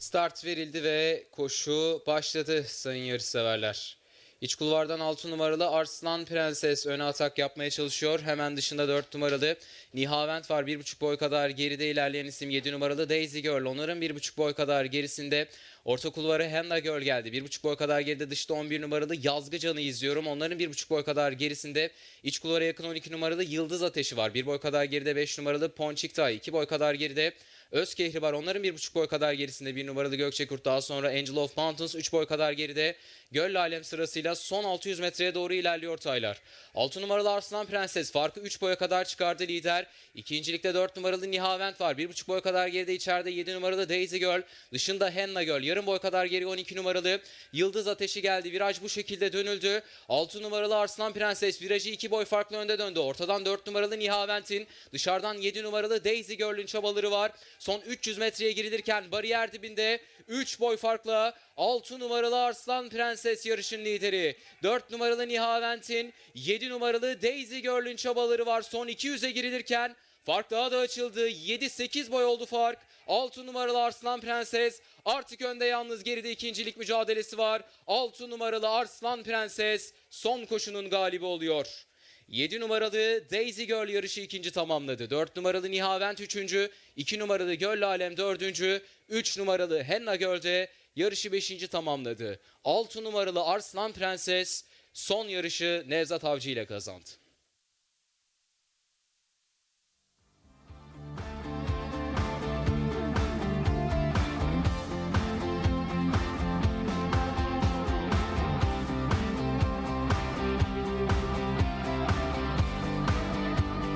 Start verildi ve koşu başladı sayın yarışseverler. İç kulvardan 6 numaralı Arslan Prenses öne atak yapmaya çalışıyor. Hemen dışında 4 numaralı Nihavent var. 1,5 boy kadar geride ilerleyen isim 7 numaralı Daisy Girl. Onların 1,5 boy kadar gerisinde orta kulvara Henna Girl geldi. 1,5 boy kadar geride dışta 11 numaralı Yazgıcan'ı izliyorum. Onların 1,5 boy kadar gerisinde iç kulvara yakın 12 numaralı Yıldız Ateşi var. 1 boy kadar geride 5 numaralı Ponçiktay. 2 boy kadar geride Özkehri var. Onların 1,5 boy kadar gerisinde 1 numaralı Gökçekurt. Daha sonra Angel of Mountains 3 boy kadar geride. Göl Alem sırasıyla son 600 metreye doğru ilerliyor Taylar. 6 numaralı Arslan Prenses farkı 3 boya kadar çıkardı lider. İkincilikte 4 numaralı Nihavent var. 1,5 boy kadar geride içeride 7 numaralı Daisy Girl. Dışında Henna Girl. Yarım boy kadar geri 12 numaralı Yıldız Ateşi geldi. Viraj bu şekilde dönüldü. 6 numaralı Arslan Prenses virajı 2 boy farklı önde döndü. Ortadan 4 numaralı Nihavent'in dışarıdan 7 numaralı Daisy Girl'ün çabaları var. Son 300 metreye girilirken bariyer dibinde 3 boy farkla 6 numaralı Arslan Prenses yarışın lideri. 4 numaralı Nihavent'in 7 numaralı Daisy Girl'ün çabaları var. Son 200'e girilirken fark daha da açıldı. 7-8 boy oldu fark. 6 numaralı Arslan Prenses artık önde yalnız geride ikincilik mücadelesi var. 6 numaralı Arslan Prenses son koşunun galibi oluyor. 7 numaralı Daisy Girl yarışı ikinci tamamladı. 4 numaralı Nihavent üçüncü, 2 numaralı Göl Alem dördüncü, 3 numaralı Henna Girl de yarışı beşinci tamamladı. 6 numaralı Arslan Prenses son yarışı Nevzat Avcı ile kazandı.